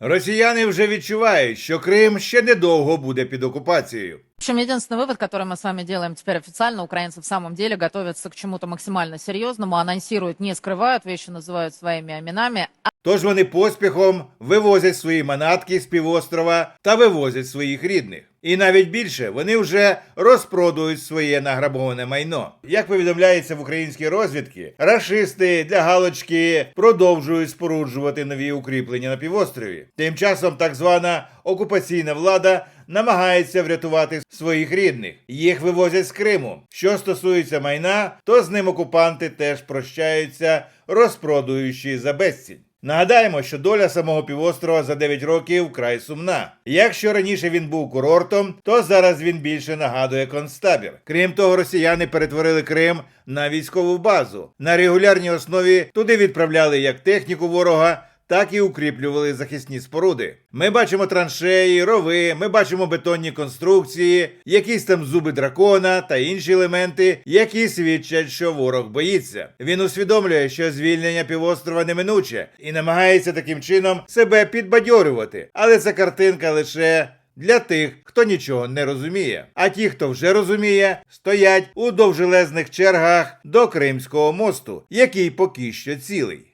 Росіяни вже відчувають, що Крим ще недовго буде під окупацією. В общем, единственный вывод, который мы с вами делаем теперь официально, украинцы в самом деле готовятся к чему-то максимально серьезному, анонсируют, не скрывают, вещи называют своими именами, а Тож вони поспіхом вивозять свої манатки з півострова та вивозять своїх рідних. І навіть більше вони вже розпродують своє награбоване майно. Як повідомляється в українській розвідці, рашисти для галочки продовжують споруджувати нові укріплення на півострові. Тим часом так звана окупаційна влада намагається врятувати своїх рідних. Їх вивозять з Криму. Що стосується майна, то з ним окупанти теж прощаються, розпродуючи за безцінь. Нагадаємо, що доля самого півострова за 9 років вкрай сумна. Якщо раніше він був курортом, то зараз він більше нагадує концтабір. Крім того, росіяни перетворили Крим на військову базу. На регулярній основі туди відправляли як техніку ворога. Так і укріплювали захисні споруди. Ми бачимо траншеї, рови, ми бачимо бетонні конструкції, якісь там зуби дракона та інші елементи, які свідчать, що ворог боїться. Він усвідомлює, що звільнення півострова неминуче і намагається таким чином себе підбадьорювати. Але ця картинка лише для тих, хто нічого не розуміє. А ті, хто вже розуміє, стоять у довжелезних чергах до Кримського мосту, який поки що цілий.